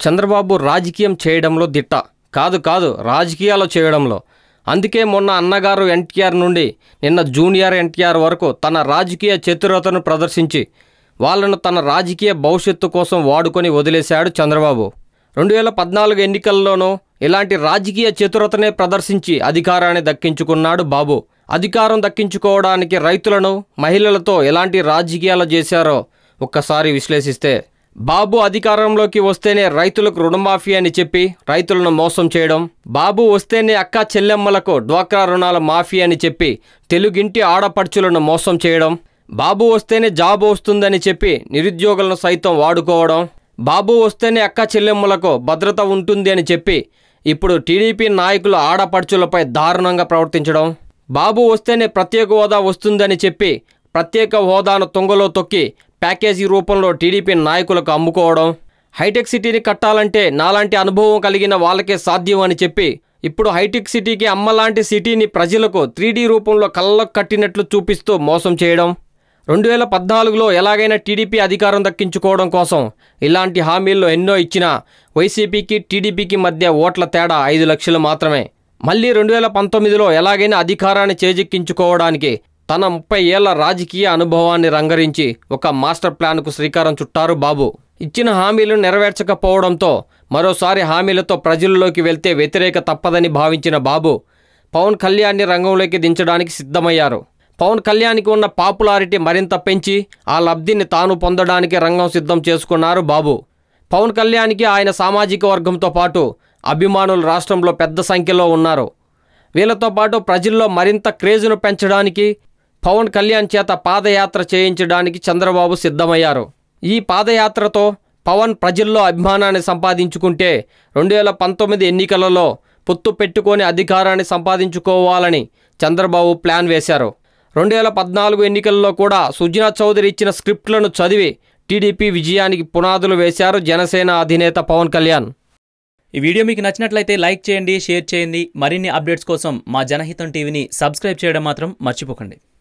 చంద్రబాబు రాజకీయం చేయడంలో దిట్ట. కాదు కాదు రాజకీయాలు చేయడంలో. అందుకే మొన్న అన్నగారు ఎన్టీఆర్ నుండి నిన్న జూనియర్ ఎన్టీఆర్ వరకు తన రాజకీయ చతురతను ప్రదర్శించి వాళ్ళను తన రాజకీయ భవిష్యత్తు కోసం వాడుకొని వదిలేశాడు చంద్రబాబు. రెండు వేల పద్నాలుగు ఎన్నికల్లోనూ ఇలాంటి రాజకీయ చతురతనే ప్రదర్శించి అధికారాన్ని దక్కించుకున్నాడు బాబు. అధికారం దక్కించుకోవడానికి రైతులను మహిళలతో ఎలాంటి రాజకీయాలు చేశారో ఒక్కసారి విశ్లేషిస్తే బాబు అధికారంలోకి వస్తేనే రైతులకు రుణమాఫీ అని చెప్పి రైతులను మోసం చేయడం బాబు వస్తేనే అక్క చెల్లెమ్మలకు డ్వాక్రా రుణాల మాఫీ అని చెప్పి తెలుగింటి ఆడపడుచులను మోసం చేయడం బాబు వస్తేనే జాబ్ వస్తుందని చెప్పి నిరుద్యోగులను సైతం వాడుకోవడం బాబు వస్తేనే అక్క చెల్లెమ్మలకు భద్రత ఉంటుంది అని చెప్పి ఇప్పుడు టీడీపీ నాయకులు ఆడపడుచులపై దారుణంగా ప్రవర్తించడం బాబు వస్తేనే ప్రత్యేక హోదా వస్తుందని చెప్పి ప్రత్యేక హోదాను తొంగలో తొక్కి ప్యాకేజీ రూపంలో టీడీపీ నాయకులకు అమ్ముకోవడం. హైటెక్ సిటీని కట్టాలంటే నాలాంటి అనుభవం కలిగిన వాళ్ళకే సాధ్యం అని చెప్పి ఇప్పుడు హైటెక్ సిటీకి అమ్మలాంటి సిటీని ప్రజలకు త్రీడీ రూపంలో కళ్ళకు కట్టినట్లు చూపిస్తూ మోసం చేయడం. రెండు వేల పద్నాలుగులో ఎలాగైనా టీడీపీ అధికారం దక్కించుకోవడం కోసం ఇలాంటి హామీల్లో ఎన్నో ఇచ్చినా వైసీపీకి టీడీపీకి మధ్య ఓట్ల తేడా ఐదు లక్షలు మాత్రమే. మళ్ళీ రెండు వేల పంతొమ్మిదిలో ఎలాగైనా అధికారాన్ని చేజిక్కించుకోవడానికి తన ముప్పై ఏళ్ళ రాజకీయ అనుభవాన్ని రంగరించి ఒక మాస్టర్ ప్లాన్కు శ్రీకారం చుట్టారు బాబు. ఇచ్చిన హామీలను నెరవేర్చకపోవడంతో మరోసారి హామీలతో ప్రజల్లోకి వెళ్తే వ్యతిరేక తప్పదని భావించిన బాబు పవన్ కళ్యాణ్ని రంగంలోకి దించడానికి సిద్ధమయ్యారు. పవన్ కళ్యాణ్కి ఉన్న పాపులారిటీ మరింత పెంచి ఆ లబ్ధిని తాను పొందడానికి రంగం సిద్ధం చేసుకున్నారు బాబు. పవన్ కళ్యాణ్కి ఆయన సామాజిక వర్గంతో పాటు అభిమానులు రాష్ట్రంలో పెద్ద సంఖ్యలో ఉన్నారు. వీళ్ళతో పాటు ప్రజల్లో మరింత క్రేజును పెంచడానికి పవన్ కళ్యాణ్ చేత పాదయాత్ర చేయించడానికి చంద్రబాబు సిద్ధమయ్యారు. ఈ పాదయాత్రతో పవన్ ప్రజల్లో అభిమానాన్ని సంపాదించుకుంటే రెండు వేల పంతొమ్మిది ఎన్నికలలో పొత్తు పెట్టుకొని అధికారాన్ని సంపాదించుకోవాలని చంద్రబాబు ప్లాన్ వేశారు. రెండు వేల పద్నాలుగు ఎన్నికల్లో కూడా సుజనా చౌదరి ఇచ్చిన స్క్రిప్ట్లను చదివి టీడీపీ విజయానికి పునాదులు వేశారు జనసేన అధినేత పవన్ కళ్యాణ్. ఈ వీడియో మీకు నచ్చినట్లయితే లైక్ చేయండి షేర్ చేయండి. మరిన్ని అప్డేట్స్ కోసం మా జనహితం టీవీని సబ్స్క్రైబ్ చేయడం మాత్రం మర్చిపోకండి.